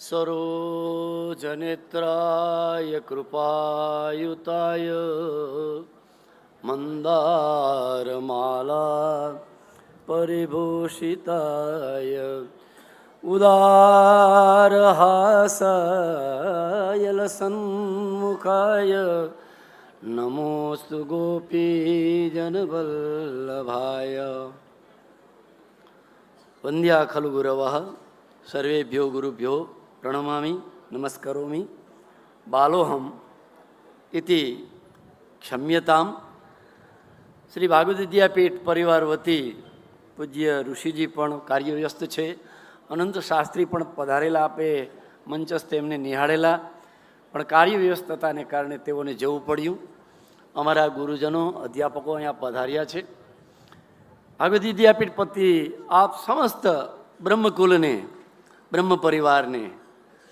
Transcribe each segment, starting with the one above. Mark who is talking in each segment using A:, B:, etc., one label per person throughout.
A: સરોજનેત્રાય કૃપાયુતાય મંદારમાલા પરિભૂષિતાય ઉદારહાસાય લસન્મુખાય નમોસ્તુ ગોપીજનવલ્લભાય વંદ્યા ખલુ ગુરવ સર્વેભ્યો ગુરુભ્યો પ્રણમામી નમસ્કરોમી બાલોહમ ઇતિ ક્ષમ્યતામ શ્રી ભાગવત વિદ્યાપીઠ પરિવાર વતી પૂજ્ય ઋષિજી પણ કાર્યવ્યસ્ત છે અનંત શાસ્ત્રી પણ પધારેલા આપે મંચસ્થ એમને નિહાળેલા પણ કાર્યવ્યસ્તતાને કારણે તેઓને જવું પડ્યું અમારા ગુરુજનો અધ્યાપકો અહીંયા પધાર્યા છે ભાગવત વિદ્યાપીઠ પતિ આપ સમસ્ત બ્રહ્મકુલને બ્રહ્મ પરિવારને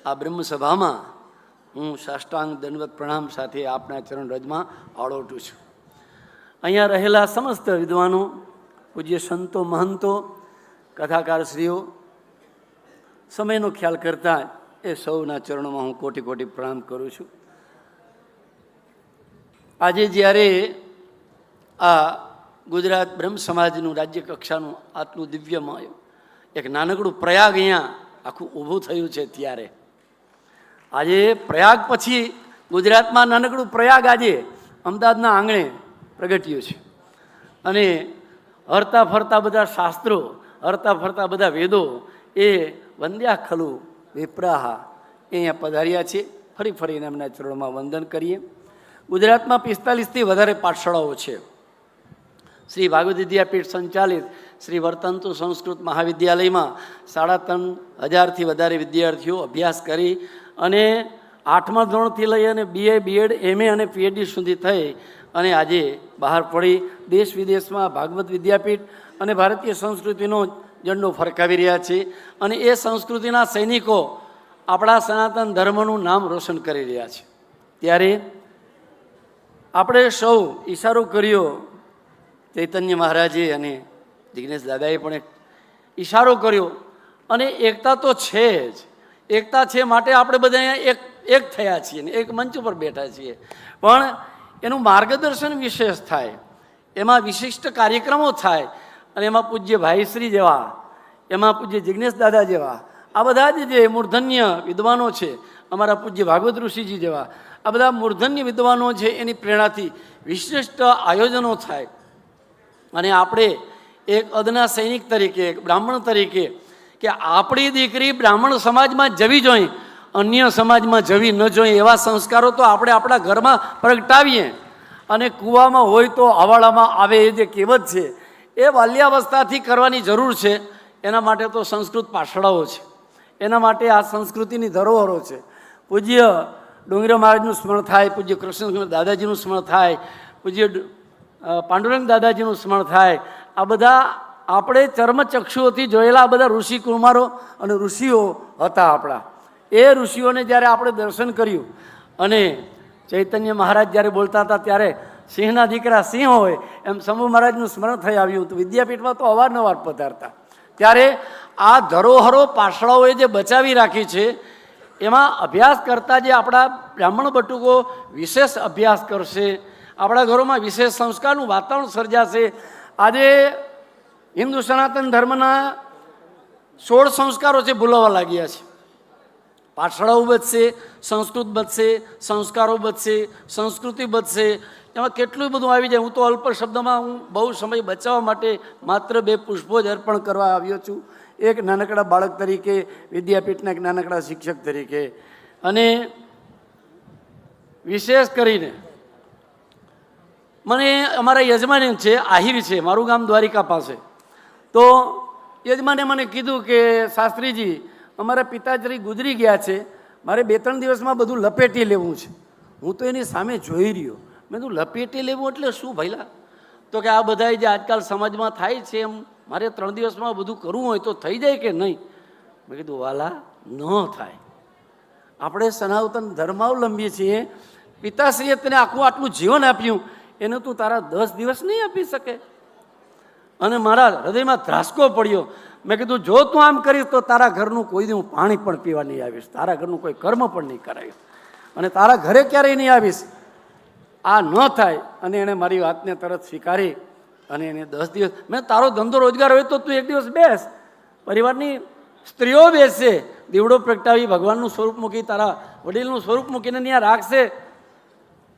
A: આ બ્રહ્મ સભામાં હું સાષ્ટાંગ દંડવત પ્રણામ સાથે આપના ચરણ રજમાં આળોટું છું. અહીંયા રહેલા સમસ્ત વિદ્વાનો, પૂજ્ય સંતો, મહંતો, કથાકારશ્રીઓ, સમયનો ખ્યાલ કરતા એ સૌના ચરણોમાં હું કોટી કોટી પ્રણામ કરું છું. આજે જ્યારે આ ગુજરાત બ્રહ્મ સમાજનું રાજ્ય કક્ષાનું આટલું દિવ્યમય, એક નાનકડું પ્રયાગ અહીંયા આખું ઊભું થયું છે ત્યારે આજે પ્રયાગ પછી ગુજરાતમાં નાનકડું પ્રયાગ આજે અમદાવાદના આંગણે પ્રગટ્યું છે. અને હરતા ફરતા બધા શાસ્ત્રો, હરતા ફરતા બધા વેદો એ વંદ્યા ખલુ વિપ્રાહા અહીંયા પધાર્યા છે. ફરી ફરીને એમના ચરણોમાં વંદન કરીએ. ગુજરાતમાં પિસ્તાલીસથી વધારે પાઠશાળાઓ છે. શ્રી ભાગવત વિદ્યાપીઠ સંચાલિત શ્રી વર્તંતુ સંસ્કૃત મહાવિદ્યાલયમાં સાડા ત્રણ હજારથી વધારે વિદ્યાર્થીઓ અભ્યાસ કરી અને આઠમા ધોરણથી લઈ અને બીએ બીએડ એમએ અને પીએચડી સુધી થઈ અને આજે બહાર પડી. દેશ વિદેશમાં ભાગવત વિદ્યાપીઠ અને ભારતીય સંસ્કૃતિનો ઝંડો ફરકાવી રહ્યા છે અને એ સંસ્કૃતિના સૈનિકો આપણા સનાતન ધર્મનું નામ રોશન કરી રહ્યા છે. ત્યારે આપણે સૌ ઈશારો કર્યો ચૈતન્ય મહારાજે અને જિગ્નેશ દાદાએ પણ ઈશારો કર્યો અને એકતા તો છે જ. એકતા છે માટે આપણે બધા અહીંયા એક એક થયા છીએ ને એક મંચ ઉપર બેઠા છીએ. પણ એનું માર્ગદર્શન વિશેષ થાય. એમાં વિશિષ્ટ કાર્યક્રમો થાય. અને એમાં પૂજ્ય ભાઈશ્રી જેવા, એમાં પૂજ્ય જિગ્નેશ દાદા જેવા, આ બધા જ જે મૂર્ધન્ય વિદ્વાનો છે, અમારા પૂજ્ય ભાગવત ઋષિજી જેવા, આ બધા મૂર્ધન્ય વિદ્વાનો છે એની પ્રેરણાથી વિશિષ્ટ આયોજનો થાય. અને આપણે એક અદના સૈનિક તરીકે, એક બ્રાહ્મણ તરીકે કે આપણી દીકરી બ્રાહ્મણ સમાજમાં જવી જોઈએ, અન્ય સમાજમાં જવી ન જોઈએ એવા સંસ્કારો તો આપણે આપણા ઘરમાં પ્રગટાવીએ. અને કૂવામાં હોય તો હવાડામાં આવે એ જે કહેવત છે, એ બાલ્યાવસ્થાથી કરવાની જરૂર છે. એના માટે તો સંસ્કૃત પાછળાઓ છે. એના માટે આ સંસ્કૃતિની ધરોહરો છે. પૂજ્ય ડુંગરા મહારાજનું સ્મરણ થાય, પૂજ્ય કૃષ્ણ દાદાજીનું સ્મરણ થાય, પૂજ્ય પાંડુરંગ દાદાજીનું સ્મરણ થાય. આ બધા આપણે ચર્મચક્ષુઓથી જોયેલા બધા ઋષિ કુમારો અને ઋષિઓ હતા આપણા. એ ઋષિઓને જ્યારે આપણે દર્શન કર્યું અને ચૈતન્ય મહારાજ જ્યારે બોલતા હતા ત્યારે સિંહના દીકરા સિંહ હોય એમ શંભુ મહારાજનું સ્મરણ થઈ આવ્યું હતું. વિદ્યાપીઠમાં તો અવારનવાર પધારતા. ત્યારે આ ધરોહરો પાછળાઓએ જે બચાવી રાખી છે, એમાં અભ્યાસ કરતાં જે આપણા બ્રાહ્મણ બટુકો વિશેષ અભ્યાસ કરશે, આપણા ઘરોમાં વિશેષ સંસ્કારનું વાતાવરણ સર્જાશે, આજે હિન્દુ સનાતન ધર્મના સોળ સંસ્કારો છે ભૂલાવા લાગ્યા છે. પાઠશાળાઓ બચશે સંસ્કૃત બચશે સંસ્કારો બચશે સંસ્કૃતિ બચશે એમાં કેટલું બધું આવી જાય? હું તો અલ્પ શબ્દમાં હું બહુ સમય બચાવવા માટે માત્ર બે પુષ્પો જ અર્પણ કરવા આવ્યો છું. એક નાનકડા બાળક તરીકે, વિદ્યાપીઠના એક નાનકડા શિક્ષક તરીકે. અને વિશેષ કરીને મને અમારા યજમાન છે, આહિર છે, મારું ગામ દ્વારિકા પાસે. તો યજમાને મને કીધું કે, શાસ્ત્રીજી, અમારા પિતાશ્રી ગુજરી ગયા છે. મારે બે ત્રણ દિવસમાં બધું લપેટી લેવું છે. હું તો એની સામે જોઈ રહ્યો. મેં તું લપેટી લેવું એટલે શું ભઈલા? તો કે આ બધા જે આજકાલ સમાજમાં થાય છે એમ, મારે ત્રણ દિવસમાં બધું કરવું હોય તો થઈ જાય કે નહીં? મેં કીધું, વાલા, ન થાય. આપણે સનાતન ધર્માવલંબી છીએ. પિતાશ્રીએ તને આખું આટલું જીવન આપ્યું. એને તું તારા દસ દિવસ નહીં આપી શકે. અને મારા હૃદયમાં ધ્રાસકો પડ્યો. મેં કીધું, જો તું આમ કરીશ તો તારા ઘરનું કોઈ હું પાણી પણ પીવા નહીં આવીશ. તારા ઘરનું કોઈ કર્મ પણ નહીં કરાય. અને તારા ઘરે ક્યારેય નહીં આવીશ. આ ન થાય. અને એણે મારી વાતને તરત સ્વીકારી અને એને દસ દિવસ, મેં તારો ધંધો રોજગાર હોય તો તું એક દિવસ બેસ. પરિવારની સ્ત્રીઓ બેસશે દીવડો પ્રગટાવી ભગવાનનું સ્વરૂપ મૂકી, તારા વડીલનું સ્વરૂપ મૂકીને ત્યાં રાખશે.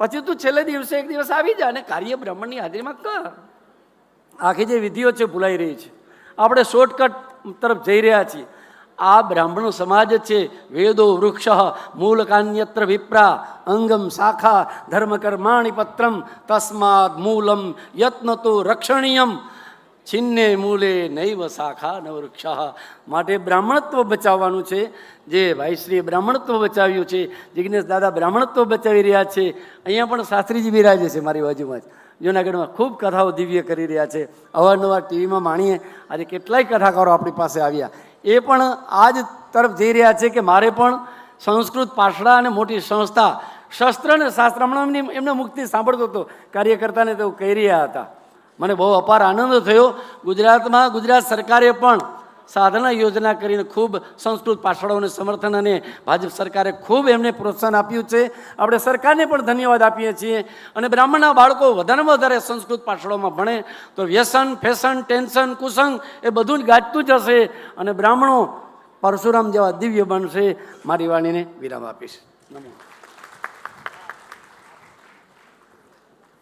A: પછી તું છેલ્લે દિવસે એક દિવસ આવી જા અને કાર્ય બ્રાહ્મણની હાજરીમાં કર. આખી જે વિધિઓ છે ભૂલાઈ રહી છે. આપણે શોર્ટકટ તરફ જઈ રહ્યા છીએ. આ બ્રાહ્મણ સમાજ છે. વેદો વૃક્ષ મૂલકાન્યત્ર વિપ્રા અંગમ શાખા ધર્મ કર્માણી પત્રમ તસ્માદ મૂલમ યત્ન તો રક્ષણીયમ છિન્ને મૂલે નૈવ શાખા નવૃક્ષ માટે બ્રાહ્મણત્વ બચાવવાનું છે. જે ભાઈશ્રીએ બ્રાહ્મણત્વ બચાવ્યું છે. જિજ્ઞેશ દાદા બ્રાહ્મણત્વ બચાવી રહ્યા છે. અહીંયા પણ શાસ્ત્રીજી બિરાજે છે મારી બાજુમાં જ. જૂનાગઢમાં ખૂબ કથાઓ દિવ્ય કરી રહ્યા છે. અવારનવાર ટીવીમાં માણીએ. આજે કેટલાય કથાકારો આપણી પાસે આવ્યા. એ પણ આજ તરફ જઈ રહ્યા છે કે મારે પણ સંસ્કૃત પાછડા અને મોટી સંસ્થા શસ્ત્ર અને શાસ્ત્ર, હમણાં એમની એમને મુક્તિ સાંભળતો હતો. કાર્યકર્તાને તેઓ કહી રહ્યા હતા. મને બહુ અપાર આનંદ થયો. ગુજરાતમાં ગુજરાત સરકારે પણ સાધના યોજના કરીને ખૂબ સંસ્કૃત પાછળોને સમર્થન અને ભાજપ સરકારે ખૂબ એમને પ્રોત્સાહન આપ્યું છે. આપણે સરકારને પણ ધન્યવાદ આપીએ છીએ. અને બ્રાહ્મણના બાળકો વધારેમાં વધારે સંસ્કૃત પાછળોમાં ભણે તો વ્યસન, ફેશન, ટેન્શન, કુસંગ એ બધું જ ગાજતું જ હશે અને બ્રાહ્મણો પરશુરામ જેવા દિવ્ય બનશે. મારી વાણીને વિરામ આપીશ. નમો.